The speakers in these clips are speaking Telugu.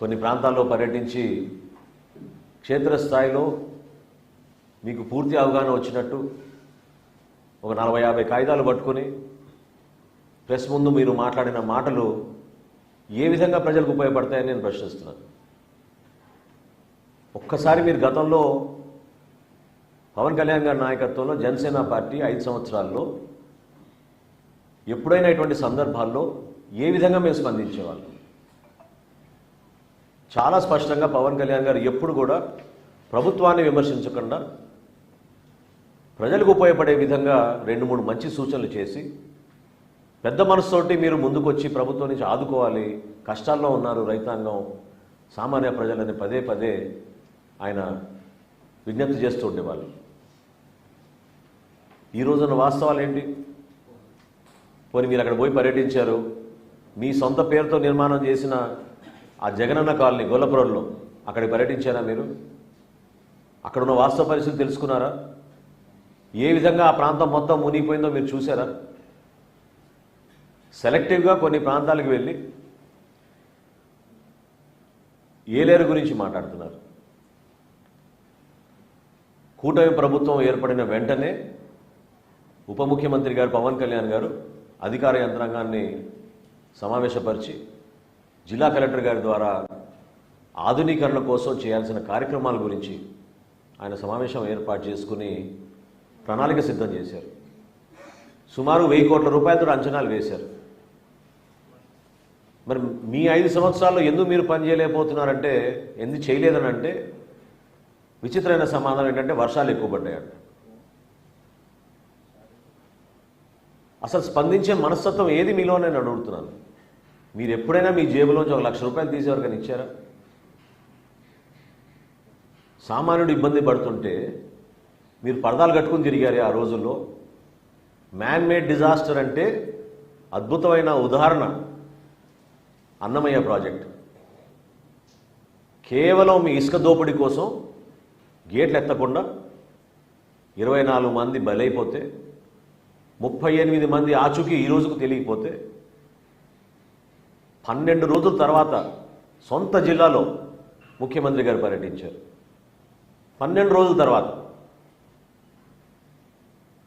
కొన్ని ప్రాంతాల్లో పర్యటించి క్షేత్రస్థాయిలో మీకు పూర్తి అవగాహన వచ్చినట్టు ఒక నలభై యాభై కాగితాలు పట్టుకొని ప్రెస్ ముందు మీరు మాట్లాడిన మాటలు ఏ విధంగా ప్రజలకు ఉపయోగపడతాయని నేను ప్రశ్నిస్తున్నాను. ఒక్కసారి మీరు గతంలో పవన్ కళ్యాణ్ గారి నాయకత్వంలో జనసేన పార్టీ ఐదు సంవత్సరాల్లో ఎప్పుడైనా ఇటువంటి సందర్భాల్లో ఏ విధంగా మేము స్పందించేవాళ్ళం? చాలా స్పష్టంగా పవన్ కళ్యాణ్ గారు ఎప్పుడు కూడా ప్రభుత్వాన్ని విమర్శించకుండా ప్రజలకు ఉపయోగపడే విధంగా రెండు మూడు మంచి సూచనలు చేసి పెద్ద మనసుతోటి మీరు ముందుకొచ్చి ప్రభుత్వం నుంచి ఆదుకోవాలి కష్టాల్లో ఉన్నారు రైతాంగం సామాన్య ప్రజలని పదే పదే ఆయన విజ్ఞప్తి చేస్తూ ఉండేవాళ్ళు. ఈ రోజున వాస్తవాలు ఏంటి? పోనీ మీరు అక్కడ పోయి పర్యటించారు మీ సొంత పేరుతో నిర్మాణం చేసిన ఆ జగనన్న కాలనీ గోలపురంలో అక్కడికి పర్యటించారా మీరు? అక్కడున్న వాస్తవ పరిస్థితి తెలుసుకున్నారా? ఏ విధంగా ఆ ప్రాంతం మొత్తం మునిగిపోయిందో మీరు చూసారా సెలెక్టివ్గా కొన్ని ప్రాంతాలకు వెళ్ళి ఏలేరు గురించి మాట్లాడుతున్నారు. కూటమి ప్రభుత్వం ఏర్పడిన వెంటనే ఉప ముఖ్యమంత్రి గారు పవన్ కళ్యాణ్ గారు అధికార యంత్రాంగాన్ని సమావేశపరిచి జిల్లా కలెక్టర్ గారి ద్వారా ఆధునీకరణ కోసం చేయాల్సిన కార్యక్రమాల గురించి ఆయన సమావేశం ఏర్పాటు చేసుకుని ప్రణాళిక సిద్ధం చేశారు. సుమారు వెయ్యి కోట్ల రూపాయలతో అంచనాలు వేశారు. మరి మీ ఐదు సంవత్సరాల్లో ఎందుకు మీరు పని చేయలేకపోతున్నారంటే ఎందుకు చేయలేదని అంటే విచిత్రమైన సమాధానం ఏంటంటే వర్షాలు ఎక్కువ పడ్డాయంట. అసలు స్పందించే మనస్తత్వం ఏది మీలోనే నేను అడుగుతున్నాను. మీరు ఎప్పుడైనా మీ జేబులోంచి ఒక లక్ష రూపాయలు తీసేవరకని ఇచ్చారా? సామాన్యుడు ఇబ్బంది పడుతుంటే మీరు పరదాలు కట్టుకుని తిరిగారు ఆ రోజుల్లో. మ్యాన్ మేడ్ డిజాస్టర్ అంటే అద్భుతమైన ఉదాహరణ అన్నమయ్య ప్రాజెక్ట్. కేవలం మీ ఇసుక దోపిడీ కోసం గేట్లు ఎత్తకుండా ఇరవై నాలుగు మంది బలైపోతే ముప్పై ఎనిమిది మంది ఆచూకీ ఈ రోజుకు తెలియకపోతే పన్నెండు రోజుల తర్వాత సొంత జిల్లాలో ముఖ్యమంత్రి గారు పర్యటించారు. పన్నెండు రోజుల తర్వాత.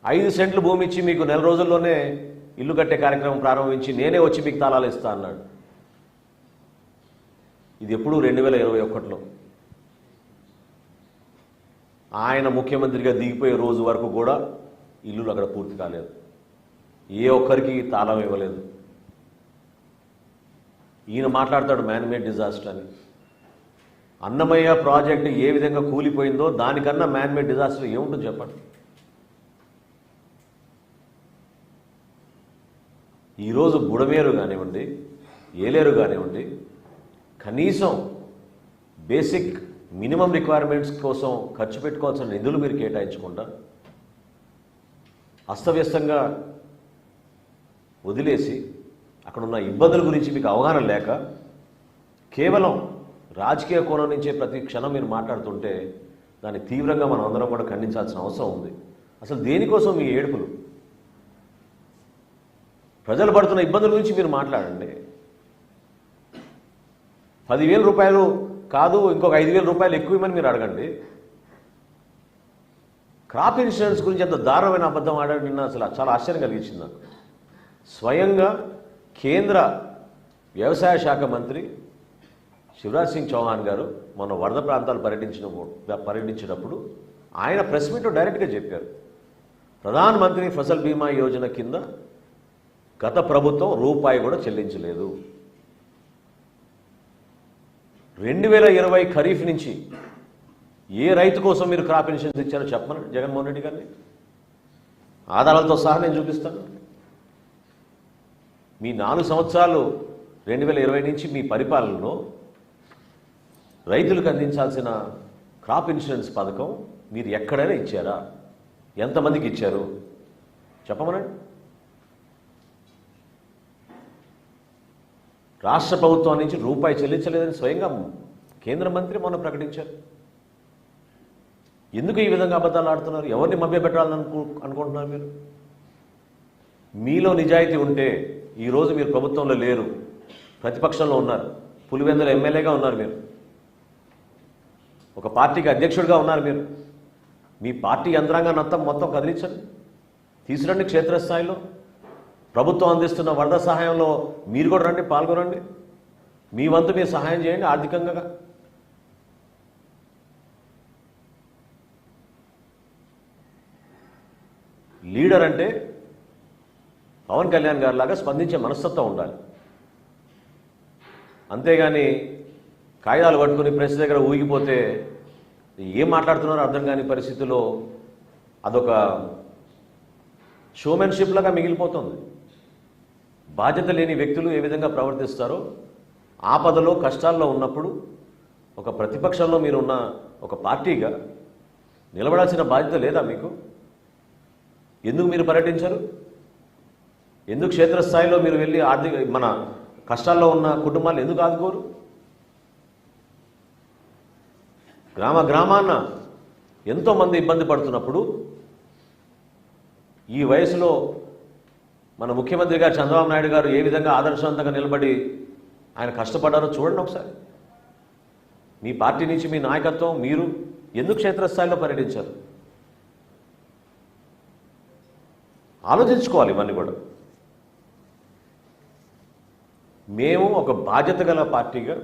ఐదు సెంట్లు భూమి ఇచ్చి మీకు నెల రోజుల్లోనే ఇల్లు కట్టే కార్యక్రమం ప్రారంభించి నేనే వచ్చి మీకు తాళాలు ఇస్తా అన్నాడు. ఇది ఎప్పుడు రెండు వేల ఇరవై ఒకటిలో. ఆయన ముఖ్యమంత్రిగా దిగిపోయే రోజు వరకు కూడా ఇల్లులు అక్కడ పూర్తి కాలేదు. ఏ ఒక్కరికి తాళం ఇవ్వలేదు. ఈయన మాట్లాడతాడు మ్యాన్ మేడ్ డిజాస్టర్ అని. అన్నమయ్య ప్రాజెక్టు ఏ విధంగా కూలిపోయిందో దానికన్నా మ్యాన్ మేడ్ డిజాస్టర్ ఏముంటుందో చెప్పండి? ఈరోజు బుడమేరు కానివ్వండి ఏలేరు కానివ్వండి కనీసం బేసిక్ మినిమం రిక్వైర్మెంట్స్ కోసం ఖర్చు పెట్టుకోవాల్సిన నిధులు మీరు కేటాయించకుండా అస్తవ్యస్తంగా వదిలేసి అక్కడ ఉన్న ఇబ్బందుల గురించి మీకు అవగాహన లేక కేవలం రాజకీయ కోణం నుంచే ప్రతి క్షణం మీరు మాట్లాడుతుంటే దాన్ని తీవ్రంగా మనం అందరం కూడా ఖండించాల్సిన అవసరం ఉంది. అసలు దేనికోసం మీ ఏడుపులు? ప్రజలు పడుతున్న ఇబ్బందుల గురించి మీరు మాట్లాడండి. పదివేల రూపాయలు కాదు ఇంకొక ఐదు వేల రూపాయలు ఎక్కువ ఇవ్వమని మీరు అడగండి. క్రాప్ ఇన్సూరెన్స్ గురించి ఎంత దారుణమైన అబద్ధం ఆడాడు నిన్న అసలు చాలా ఆశ్చర్యం కలిగించింది నాకు. స్వయంగా కేంద్ర వ్యవసాయ శాఖ మంత్రి శివరాజ్ సింగ్ చౌహాన్ గారు మొన్న వరద ప్రాంతాలు పర్యటించిన పర్యటించినప్పుడు ఆయన ప్రెస్ మీట్లో డైరెక్ట్గా చెప్పారు. ప్రధాన మంత్రి ఫసల్ బీమా యోజన కింద గత ప్రభుత్వం రూపాయి కూడా చెల్లించలేదు. రెండు వేల ఇరవై ఖరీఫ్ నుంచి ఏ రైతు కోసం మీరు క్రాప్ ఇన్సూరెన్స్ ఇచ్చారో చెప్పమని జగన్మోహన్ రెడ్డి గారిని? ఆధారాలతో సహా నేను చూపిస్తాను. మీ నాలుగు సంవత్సరాలు రెండు వేల ఇరవై నుంచి మీ పరిపాలనలో రైతులకు అందించాల్సిన క్రాప్ ఇన్సూరెన్స్ పథకం మీరు ఎక్కడైనా ఇచ్చారా? ఎంతమందికి ఇచ్చారు? చెప్పమనండి. రాష్ట్ర ప్రభుత్వం నుంచి రూపాయి చెల్లించలేదని స్వయంగా కేంద్ర మంత్రి మొన్న ప్రకటించారు. ఎందుకు ఈ విధంగా అబద్ధాలు ఆడుతున్నారు? ఎవరిని మభ్యపెట్టాలని అనుకుంటున్నారు మీరు? మీలో నిజాయితీ ఉంటే ఈరోజు మీరు ప్రభుత్వంలో లేరు. ప్రతిపక్షంలో ఉన్నారు. పులివెందుల ఎమ్మెల్యేగా ఉన్నారు మీరు. ఒక పార్టీకి అధ్యక్షుడిగా ఉన్నారు మీరు. మీ పార్టీ యంత్రాంగాన్ని అంతా మొత్తం కదిలించండి. తీసురండి క్షేత్రస్థాయిలో. ప్రభుత్వం అందిస్తున్న వరద సహాయంలో మీరు కూడా రండి పాల్గొనండి. మీ వంతు మీరు సహాయం చేయండి ఆర్థికంగా. లీడర్ అంటే పవన్ కళ్యాణ్ గారి లాగా స్పందించే మనస్తత్వం ఉండాలి. అంతేగాని కాగితాలు పట్టుకుని ప్రెస్ దగ్గర ఊగిపోతే ఏం మాట్లాడుతున్నారో అర్థం కాని పరిస్థితిలో అదొక షోమెన్షిప్ లాగా మిగిలిపోతుంది. బాధ్యత లేని వ్యక్తులు ఏ విధంగా ప్రవర్తిస్తారో ఆపదలో కష్టాల్లో ఉన్నప్పుడు ఒక ప్రతిపక్షంలో మీరున్న ఒక పార్టీగా నిలబడాల్సిన బాధ్యత లేదా మీకు? ఎందుకు మీరు పర్యటించరు? ఎందుకు క్షేత్రస్థాయిలో మీరు వెళ్ళి ఆర్థిక మన కష్టాల్లో ఉన్న కుటుంబాలు ఎందుకు ఆదుకోరు? గ్రామ గ్రామాన ఎంతోమంది ఇబ్బంది పడుతున్నప్పుడు ఈ వయసులో మన ముఖ్యమంత్రి గారు చంద్రబాబు నాయుడు గారు ఏ విధంగా ఆదర్శవంతంగా నిలబడి ఆయన కష్టపడ్డారో చూడండి ఒకసారి. మీ పార్టీ నుంచి మీ నాయకత్వం మీరు ఎందుకు క్షేత్రస్థాయిలో పర్యటించారు? ఆలోచించుకోవాలి ఇవన్నీ కూడా. మేము ఒక బాధ్యత గల పార్టీగా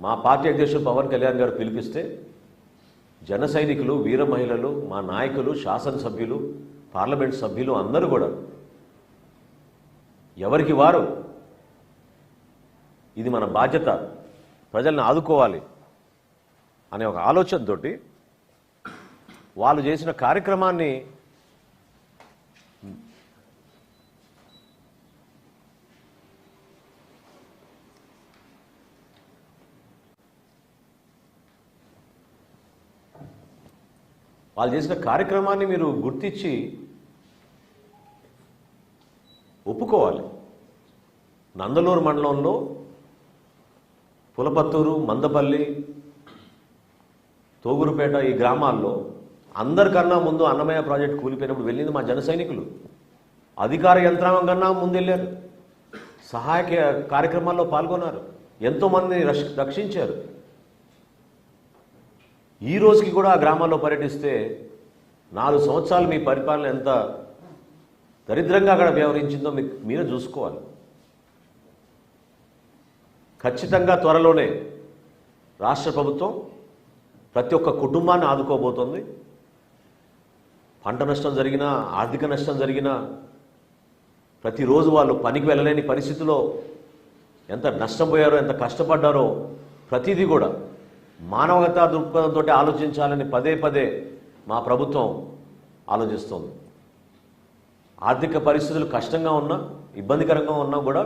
మా పార్టీ అధ్యక్షుడు పవన్ కళ్యాణ్ గారు పిలిపిస్తే జన సైనికులు వీర మహిళలు మా నాయకులు శాసనసభ్యులు పార్లమెంట్ సభ్యులు అందరూ కూడా ఎవరికి వారు? ఇది మన బాధ్యత. ప్రజల్ని ఆదుకోవాలి అనే ఒక ఆలోచనతోటి వాళ్ళు చేసిన కార్యక్రమాన్ని వాళ్ళు చేసిన కార్యక్రమాన్ని మీరు గుర్తించి ఒప్పుకోవాలి. నందలూరు మండలంలో పులపత్తూరు మందపల్లి తోగురుపేట ఈ గ్రామాల్లో అందరికన్నా ముందు అన్నమయ్య ప్రాజెక్ట్ కూలిపోయినప్పుడు వెళ్ళింది మా జన సైనికులు. అధికార యంత్రాంగం కన్నా ముందు వెళ్ళారు. సహాయక కార్యక్రమాల్లో పాల్గొన్నారు. ఎంతోమందిని రక్ష రక్షించారు. ఈ రోజుకి కూడా ఆ గ్రామాల్లో పర్యటిస్తే నాలుగు సంవత్సరాలు మీ పరిపాలన ఎంత దరిద్రంగా అక్కడ వ్యవహరించిందో మీకు మీరే చూసుకోవాలి. ఖచ్చితంగా త్వరలోనే రాష్ట్ర ప్రభుత్వం ప్రతి ఒక్క కుటుంబాన్ని ఆదుకోబోతోంది. పంట నష్టం జరిగినా ఆర్థిక నష్టం జరిగినా ప్రతిరోజు వాళ్ళు పనికి వెళ్ళలేని పరిస్థితిలో ఎంత నష్టపోయారో ఎంత కష్టపడ్డారో ప్రతిదీ కూడా మానవతా దృక్పథంతో ఆలోచించాలని పదే పదే మా ప్రభుత్వం ఆలోచిస్తోంది. ఆర్థిక పరిస్థితులు కష్టంగా ఉన్నా ఇబ్బందికరంగా ఉన్నా కూడా